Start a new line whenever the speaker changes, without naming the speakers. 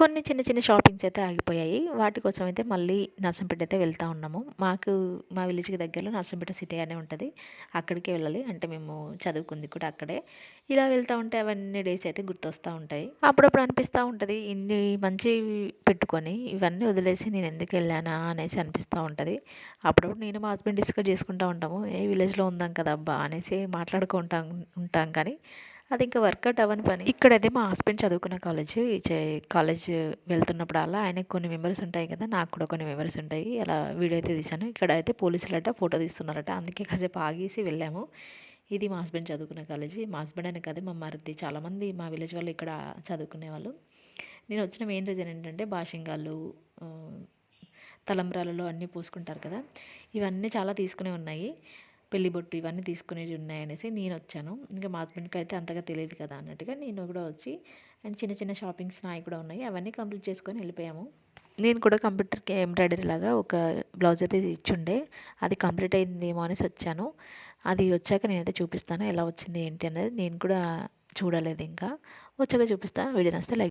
కొన్ని చిన్న చిన్న షాపింగ్స్ అయితే ఆగిపోయాయి. వాటి కోసం అయితే మళ్ళీ నర్సంపేట అయితే వెళ్తూ ఉన్నాము. మాకు మా విలేజ్కి దగ్గరలో నర్సంపేట సిటీ అనే ఉంటుంది. అక్కడికే వెళ్ళాలి. అంటే మేము చదువుకుంది కూడా అక్కడే. ఇలా వెళ్తూ ఉంటే అవన్నీ డేస్ అయితే గుర్తొస్తూ ఉంటాయి. అప్పుడప్పుడు అనిపిస్తూ ఉంటుంది ఇన్ని మంచి పెట్టుకొని ఇవన్నీ వదిలేసి నేను ఎందుకు వెళ్ళానా అనేసి అనిపిస్తూ ఉంటుంది. అప్పుడప్పుడు నేను మా హస్బెండ్ డిస్కస్ చేసుకుంటూ ఉంటాము ఏ విలేజ్లో ఉందాం కదా అబ్బా అనేసి మాట్లాడుకుంటాం ఉంటాం కానీ అది ఇంకా వర్కౌట్ అవ్వని పని. ఇక్కడైతే మా హస్బెండ్ చదువుకున్న కాలేజ్ కాలేజ్ వెళ్తున్నప్పుడల్లా ఆయనకు కొన్ని మెమరీస్ ఉంటాయి కదా నాకు కూడా కొన్ని మెమరీస్ ఉంటాయి. అలా వీడియో అయితే తీశాను. ఇక్కడ అయితే పోలీసులట ఫోటో తీస్తున్నారట. అందుకే కాసేపు ఆగేసి వెళ్ళాము. ఇది మా హస్బెండ్ చదువుకున్న కాలేజీ. మా హస్బెండ్ అనే కాదు మా మరిది. చాలామంది మా విలేజ్ వాళ్ళు ఇక్కడ చదువుకునే వాళ్ళు. నేను వచ్చిన మెయిన్ రీజన్ ఏంటంటే బాషింగాలు తలంబ్రాలలో అన్నీ పూసుకుంటారు కదా. ఇవన్నీ చాలా తీసుకునే ఉన్నాయి. పెళ్ళి బొట్టు ఇవన్నీ తీసుకునేవి ఉన్నాయనేసి నేను వచ్చాను ఇంకా మా హస్బెండ్కి అయితే అంతగా తెలియదు కదా అన్నట్టుగా నేను కూడా వచ్చి అండ్ చిన్న చిన్న షాపింగ్స్ నాయి కూడా ఉన్నాయి. అవన్నీ కంప్లీట్ చేసుకొని వెళ్ళిపోయాము. నేను కూడా కంప్యూటర్కి ఎంబ్రాయిడరీ లాగా ఒక బ్లౌజ్ అయితే ఇచ్చుండే. అది కంప్లీట్ అయిందేమో అనేసి వచ్చాను. అది వచ్చాక నేనైతే చూపిస్తాను ఎలా వచ్చింది ఏంటి అనేది నేను కూడా చూడలేదు ఇంకా. వచ్చాక చూపిస్తాను. Video నస్తే like